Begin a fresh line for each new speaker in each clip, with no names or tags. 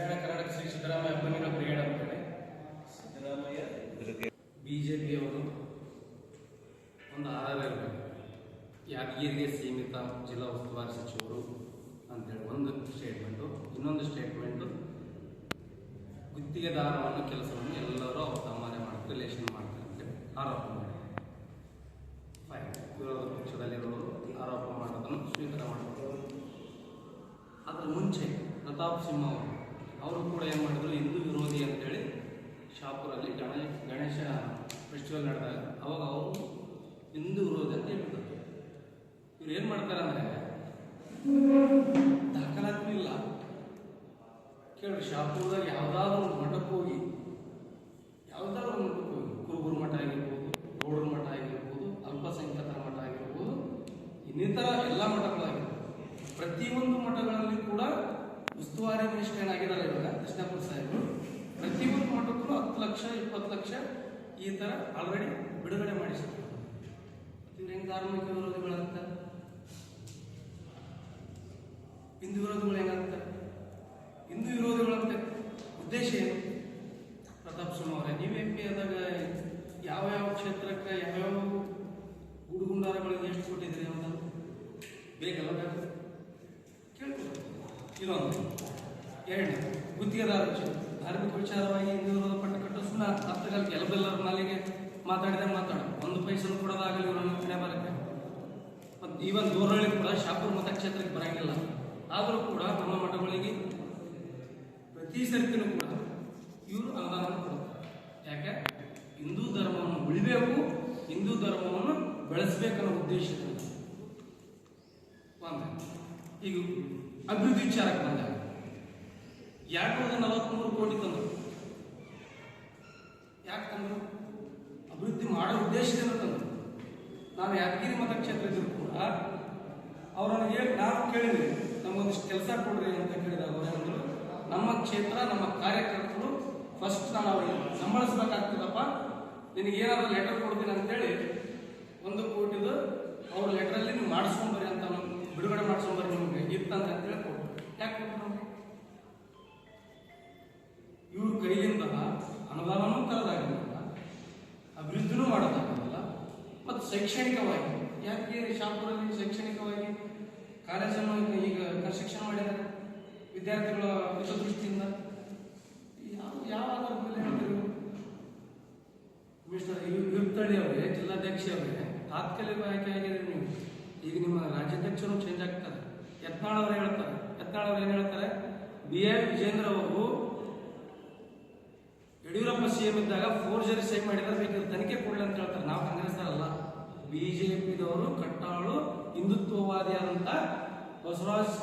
ಕಲ್ಯಾಣ ಕರ್ನಾಟಕ ಶ್ರೀ ಸಿದ್ದರಾಮಯ್ಯ ಅಭಿಮಾನಿಗಳ ಬ್ರಿಗೇಡ್ ಅಂತೇಳಿ
ಸಿದ್ದರಾಮಯ್ಯ
ಬಿಜೆಪಿಯವರು ಒಂದು ಆಧಾರ ಇರಬೇಕು. ಯಾದಗಿರಿಗೆ ಸೀಮಿತ ಜಿಲ್ಲಾ ಉಸ್ತುವಾರಿ ಸಚಿವರು ಅಂತೇಳಿ ಒಂದು ಸ್ಟೇಟ್ಮೆಂಟು ಇನ್ನೊಂದು ಸ್ಟೇಟ್ಮೆಂಟು ಗುತ್ತಿಗೆದಾರವನ್ನು ಕೆಲಸವನ್ನು ಎಲ್ಲರೂ ಅವ್ರು ತಮ್ಮನೆ ಮಾಡ್ತಾರೆ ರಿಲೇಷನ್ ಮಾಡ್ತಾರೆ ಅಂತೇಳಿ ಆರೋಪ ಮಾಡಿದ್ದಾರೆ. ವಿರೋಧ ಪಕ್ಷದಲ್ಲಿರೋರು ಆರೋಪ ಮಾಡೋದನ್ನು ಸ್ವೀಕಾರ ಮಾಡಬೇಕು ಅದ್ರ ಮುಂಚೆ ಪ್ರತಾಪ್ ಸಿಂಹ ಅವರು ಅವರು ಕೂಡ ಏನು ಮಾಡಿದ್ರು, ಹಿಂದೂ ವಿರೋಧಿ ಅಂತೇಳಿ ಶಾಪುರಲ್ಲಿ ಗಣೇಶ ಗಣೇಶ ಫೆಸ್ಟಿವಲ್ ನಡೆದಾಗ, ಅವಾಗ ಅವರು ಹಿಂದೂ ವಿರೋಧಿ ಅಂತ ಹೇಳ್ತಾರೆ ಇವ್ರು ಏನು ಮಾಡ್ತಾರೆ ಅಂದರೆ ದಾಖಲಾತಿ ಇಲ್ಲ. ಕೇಳಿ ಶಾಪುರದಾಗ ಯಾವುದಾದ್ರೂ ಮಠಕ್ಕೆ ಹೋಗಿ ಈ ಥರ ಆಲ್ರೆಡಿ ಬಿಡುಗಡೆ ಮಾಡಿಸಿದ್ರು. ಇನ್ನು ಹೆಂಗೆ ಧಾರ್ಮಿಕ ವಿರೋಧಿಗಳಂತ ಹಿಂದೂ ವಿರೋಧಿಗಳು ಏನಂತ ಹಿಂದೂ ವಿರೋಧಿಗಳಂತ ಉದ್ದೇಶ ಏನು? ಪ್ರತಾಪ್ ಅವರೇ, ನೀವು ಎಂ ಪಿ ಆದಾಗ ಯಾವ ಯಾವ ಕ್ಷೇತ್ರಕ್ಕೆ ಯಾವ್ಯಾವ ಗುಡುಗುಂಡಾರಗಳಿಗೆ ಎಷ್ಟು ಕೊಟ್ಟಿದ್ರಿ ಅಂತ ಬೇಕಲ್ಲ ಬೇಕು ಕೇಳ್ಕೊಬೇಕು ಇದೊಂದು ಎರಡು ಗುತ್ತಿಗೆದಾರ ಧಾರ್ಮಿಕ ವಿಚಾರವಾಗಿ ಹಿಂದೂ ವಿರೋಧ ಪಟ್ಟ ಕಟ್ಟು ಸುಮ್ಮನೆ ಕೆಲವೆಲ್ಲರ ಮಾಲಿಗೆ ಮಾತಾಡಿದೆ ಮಾತಾಡ. ಒಂದು ಪೈಸಲು ಕೊಡೋದಾಗಲಿ ನಮ್ಮ ಕಡೆ ಬರುತ್ತೆ. ಮತ್ತು ಈವನ್ ದೂರಳ್ಳಿ ಕೂಡ ಶಾಪುರ ಮತಕ್ಷೇತ್ರಕ್ಕೆ ಬರಂಗಿಲ್ಲ. ಆದರೂ ಕೂಡ ನಮ್ಮ ಮಠಗಳಿಗೆ ಪ್ರತಿ ಸರ್ತಿನೂ ಕೂಡ ಇವರು ಅನುದಾನ ಕೊಡ್ತಾರೆ. ಯಾಕೆ? ಹಿಂದೂ ಧರ್ಮವನ್ನು ಉಳಿಬೇಕು, ಹಿಂದೂ ಧರ್ಮವನ್ನು ಬೆಳೆಸಬೇಕನ್ನೋ ಉದ್ದೇಶದಿಂದ. ಒಂದು ಈಗ ಅಭಿವೃದ್ಧಿ ವಿಚಾರಕ್ಕೆ ಬಂದಾಗ ಎರಡು ನೂರ ನಲವತ್ತ್ಮೂರು ಕೋಟಿ ತಂದರು. ಯಾಕೆ ತಂದರು ಅಭಿವೃದ್ಧಿ ಮಾಡೋ ಉದ್ದೇಶದಿಂದ ತಂದರು ನಾನು ಯಾದಗಿರಿ ಮತಕ್ಷೇತ್ರ ಕೂಡ ಅವರನ್ನು ಹೇಳಿ ನಾನು ಕೇಳಿದ್ರಿ ನಮಗೊಂದಿಷ್ಟು ಕೆಲಸ ಕೊಡ್ರಿ ಅಂತ ಕೇಳಿದಾಗ ಅವರು ನಮ್ಮ ಕ್ಷೇತ್ರ, ನಮ್ಮ ಕಾರ್ಯಕರ್ತರು ಫಸ್ಟ್ ನಾನು ಅವರಿಗೆ ಸಂಬಳಿಸ್ಬೇಕಾಗ್ತದಪ್ಪ ನಿನಗೆ ಏನಾದರೂ ಲೆಟರ್ ಕೊಡ್ತೀನಿ ಅಂತೇಳಿ ಒಂದು ಕೋಟಿದು ಅವ್ರ ಲೆಟ್ರಲ್ಲಿ ನೀವು ಮಾಡಿಸ್ಕೊಂಬರಿ ಅಂತ ಬಿಡುಗಡೆ ಮಾಡಿಸ್ಕೊಂಬರಿ ನಿಮಗೆ. ಇತ್ತಂತ ಅಂತೇಳಿ ಕೊಟ್ಟರು. ಯಾಕೆ ಕೊಟ್ಟರು? ಅನುದಾನನೂ ತರೋದಾಗಿಲ್ಲ ಅಭಿವೃದ್ಧಿನೂ ಮಾಡೋದಾಗಿರೋದಿಲ್ಲ ಮತ್ತು ಶೈಕ್ಷಣಿಕವಾಗಿ. ಯಾಕೆ ಶಾಪುರಲ್ಲಿ ಶೈಕ್ಷಣಿಕವಾಗಿ? ಕಾಲೇಜನ್ನು ಈಗ ಕನ್ಸ್ಟ್ರಕ್ಷನ್ ಮಾಡಿದ್ದಾರೆ, ವಿದ್ಯಾರ್ಥಿಗಳ ಹಿತದೃಷ್ಟಿಯಿಂದ ಯಾವ ಯಾವ ಆಧಾರದ ಮೇಲೆ ಹೇಳ್ತೀರಿ? ನೀವು? ಮಿಸ್ಟರ್ ಯುಕ್ತಳ್ಳಿ ಅವರೇ, ಜಿಲ್ಲಾಧ್ಯಕ್ಷ ಅವರೇ, ತಾತ್ಕಾಲಿಕ ಆಯ್ಕೆ ಆಗಿದ್ರೆ ನೀವು. ಈಗ ನಿಮ್ಮ ರಾಜ್ಯಾಧ್ಯಕ್ಷರು ಚೇಂಜ್ ಆಗ್ತಾರೆ. ಯತ್ನಾಳ್ ಅವರು ಹೇಳ್ತಾರೆ, ಯತ್ನಾಳ್ ಅವರು ಏನು ಹೇಳ್ತಾರೆ? ಬಿ ಎ ವಿಜೇಂದ್ರ ಅವರು ಯಡಿಯೂರಪ್ಪ ಸಿ ಎಂ ಇದ್ದಾಗ ಫೋರ್ಜರಿ ಸೈನ್ ಮಾಡಿದ್ರೆ ಬೇಕಿದ್ರೆ ತನಿಖೆ ಕೊಡ್ಲಿ ಅಂತ ಹೇಳ್ತಾರೆ. ನಾವು ಕಾಂಗ್ರೆಸ್ನವರಲ್ಲ ಬಿಜೆಪಿದವರು ಕಟ್ಟಾಳು ಹಿಂದುತ್ವವಾದಿಯಾದಂಥ ಬಸವರಾಜ್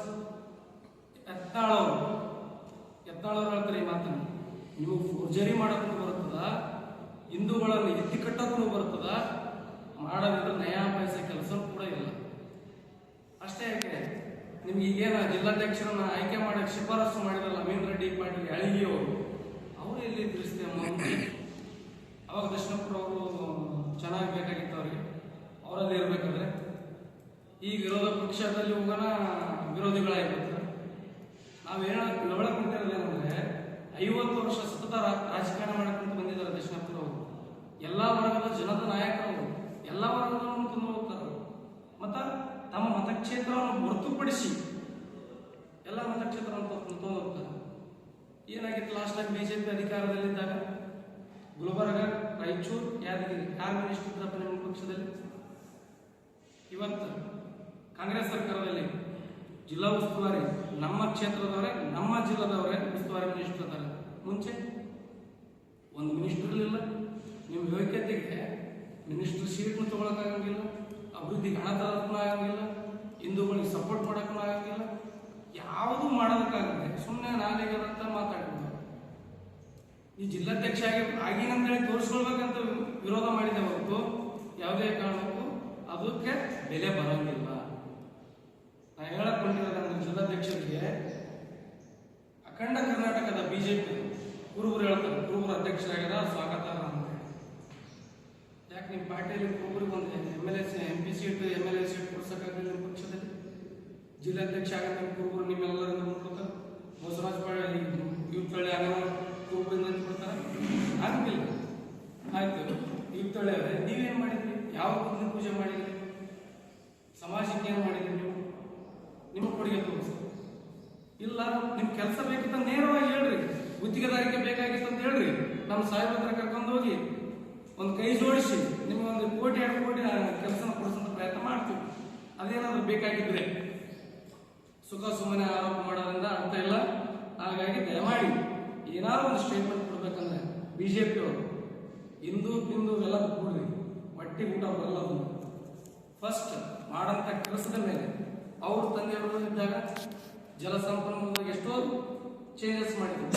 ಎತ್ತಾಳವರು. ಅವರು ಹೇಳ್ತಾರೆ ಈ ಮಾತನ್ನು. ನೀವು ಫೋರ್ಜರಿ ಮಾಡೋಕ್ಕೂ ಬರ್ತದ ಹಿಂದೂಗಳನ್ನು ಎತ್ತಿ ಕಟ್ಟೋಕ್ಕೂ ಬರ್ತದ ಮಾಡೋದಿದ್ರೆ ನಯಾ ಪೈಸೆ ಕೆಲಸ ಕೂಡ ಇಲ್ಲ. ಅಷ್ಟೇ ಯಾಕೆ? ನಿಮ್ಗೆ ಈಗೇನ ಜಿಲ್ಲಾಧ್ಯಕ್ಷರನ್ನ ಆಯ್ಕೆ ಮಾಡಕ್ಕೆ ಶಿಫಾರಸು ಮಾಡಿದ್ರಲ್ಲ ಅಮೀನ್ ರೆಡ್ಡಿ ಪಾಟೀಲ್ ಅಳಗಿ ಎಲ್ಲಿ ತಿಳಿಸ್ತೀವಿ ಅಮ್ಮ ಅವಾಗ ದರ್ಶನಪುರ ಅವರು ಚೆನ್ನಾಗಿ ಬೇಕಾಗಿತ್ತು ಅವ್ರಿಗೆ. ಅವರಲ್ಲಿ ಇರಬೇಕಾದ್ರೆ. ಈ ವಿರೋಧ ಪಕ್ಷದಲ್ಲಿ ಹೋಗೋಣ ವಿರೋಧಿಗಳಾಗಿರ್ತಾರೆ ನಾವು ಹೇಳ ಏನಂದ್ರೆ, ಐವತ್ತು ವರ್ಷ ಸತತ ರಾಜಕಾರಣ ಮಾಡಿಕೊಂಡು ಬಂದಿದ್ದಾರೆ ದರ್ಶನಪುರ ಅವರು. ಎಲ್ಲ ವರ್ಗದ ಜನದ ನಾಯಕರು ಎಲ್ಲ ವರ್ಗದವರನ್ನು ತಂದು ಹೋಗ್ತಾರೆ ಮತ್ತ ತಮ್ಮ ಮತಕ್ಷೇತ್ರವನ್ನು ಹೊರತುಪಡಿಸಿ, ಎಲ್ಲ ಮತಕ್ಷೇತ್ರವನ್ನು ತಂದು ಹೋಗ್ತಾರೆ ಏನಾಗಿತ್ತು ಲಾಸ್ಟ್ ಟೈಮ್ ಬಿಜೆಪಿ ಅಧಿಕಾರದಲ್ಲಿದ್ದಾಗ? ಗುಲ್ಬರ್ಗ, ರಾಯಚೂರು, ಯಾದಗಿರಿ ಯಾರು ಮಿನಿಸ್ಟರ್ ಇದ್ರಪ್ಪ ನಿಮ್ಮ ಪಕ್ಷದಲ್ಲಿ? ಇವತ್ತು ಕಾಂಗ್ರೆಸ್ ಸರ್ಕಾರದಲ್ಲಿ ಜಿಲ್ಲಾ ಉಸ್ತುವಾರಿ ನಮ್ಮ ಕ್ಷೇತ್ರದವರೇ, ನಮ್ಮ ಜಿಲ್ಲಾದವರೇ ಉಸ್ತುವಾರಿ ಮಿನಿಸ್ಟರ್ ಇದ್ದಾರೆ. ಮುಂಚೆ ಒಂದು ಮಿನಿಸ್ಟರ್ ಇರಲಿಲ್ಲ. ನಿಮ್ಮ ಯೋಗ್ಯತೆಗೆ ಮಿನಿಸ್ಟರ್ ಸೀಟ್ನ ತಗೊಳಕ್ಕಾಗಂಗಿಲ್ಲ, ಅಭಿವೃದ್ಧಿಗೆ ಹಣ ತರೋದಕ್ಕೂ ಆಗಂಗಿಲ್ಲ, ಹಿಂದೂಗಳಿಗೆ ಸಪೋರ್ಟ್ ಮಾಡೋಕ್ಕೂ ಆಗಂಗಿಲ್ಲ. ಯಾವುದೂ ಮಾಡೋದಕ್ಕಾಗುತ್ತೆ ಸುಮ್ಮನೆ ಅಂತ ಮಾತಾಡ್ಬೋದು. ಈ ಜಿಲ್ಲಾಧ್ಯಕ್ಷ ಆಗಿ ಆಗಿನಂತೇಳಿ ತೋರಿಸ್ಕೊಳ್ಬೇಕಂತ ವಿರೋಧ ಮಾಡಿದೆ ಹೊರತು ಯಾವುದೇ ಕಾರಣಕ್ಕೂ ಅದಕ್ಕೆ ಬೆಲೆ ಬರೋಂಗಿಲ್ಲ. ನಾ ಹೇಳಕ್ ನಮ್ಮ ಜಿಲ್ಲಾಧ್ಯಕ್ಷರಿಗೆ ಅಖಂಡ ಕರ್ನಾಟಕದ ಬಿಜೆಪಿ ಕುರುಬರು ಹೇಳ್ತಾರೆ, ಕುರುಬರು ಅಧ್ಯಕ್ಷರಾಗ್ಯಾರ ಸ್ವಾಗತ ಅಂತ ಯಾಕೆ ನಿಮ್ಮ ಪಾರ್ಟಿಯಲ್ಲಿ ಕುರುಬರಿಗೆ ಒಂದು M L A M P seat M L A seat ಕೊಡ್ಸಕ್ಕಾಗಲಿಲ್ಲ ನಿಮ್ಮ ಪಕ್ಷದಲ್ಲಿ ಜಿಲ್ಲಾಧ್ಯಕ್ಷ ಆಗಿದ್ದ ಕುರುಬರು ನಿಮ್ಮೆಲ್ಲರಿಂದ ನೋಡ್ಕೊತ ಬಸವರಾಜ ಪಾಳ್ಯ ಇವ್ತೊಳ್ಳೆ ಆಗೋ ಕೂಪಿಂದ ಕೊಡ್ತಾರೆ. ಆಯ್ತು. ಇವ್ತೊಳ್ಳೆ ಅವರೇ, ನೀವೇನ್ ಮಾಡಿದ್ರಿ? ಯಾವ ಬುದ್ಧನ ಪೂಜೆ ಮಾಡಿದ್ರಿ? ಸಮಾಜಕ್ಕೆ ಏನು ಮಾಡಿದ್ರಿ ನೀವು? ನಿಮ್ಮ ಕೊಡುಗೆ ತೋರಿಸಿ. ಇಲ್ಲ ನಿಮ್ ಕೆಲಸ ಬೇಕಿತ್ತ ನೇರವಾಗಿ ಹೇಳ್ರಿ. ಗುತ್ತಿಗೆದಾರಿಕೆ ಬೇಕಾಗಿತ್ತು ಅಂತ ಹೇಳ್ರಿ. ನಮ್ಮ ಸಾಹೇಬ್ ಹತ್ರ ಕರ್ಕೊಂಡು ಹೋಗಿ ಒಂದು ಕೈ ಜೋಡಿಸಿ ನಿಮ್ಗೆ ಒಂದು ಕೋಟಿ, ಎರಡು ಕೋಟಿ ಕೆಲಸನ ಕೊಡಿಸೋಂಥ ಪ್ರಯತ್ನ ಮಾಡ್ತೀವಿ. ಅದೇನಾದ್ರು ಬೇಕಾಗಿದ್ರೆ. ಸುಖ ಸುಮ್ಮನೆ ಆರೋಪ ಮಾಡೋದ್ರಿಂದ ಅರ್ಥ ಇಲ್ಲ. ಹಾಗಾಗಿ ದಯಮಾಡಿ ಏನಾದ್ರು ಒಂದು ಸ್ಟೇಟ್ಮೆಂಟ್ ಕೊಡ್ಬೇಕಂದ್ರೆ ಬಿಜೆಪಿ ಅವರು, ಹಿಂದೂ ಪಿಂದು ಎಲ್ಲ ಕೂಡ್ರಿ ಒಟ್ಟಿಗೆ ಊಟ ಬರಲ್ಲ ಫಸ್ಟ್ ಮಾಡಂತ ಕೆಲಸದ ಮೇಲೆ ಅವ್ರ ತಂದೆಯವರು ಇದ್ದಾಗ ಜಲಸಂಪನ್ಮೂಲದಾಗ ಎಷ್ಟೋ ಚೇಂಜಸ್ ಮಾಡಿದ್ರು.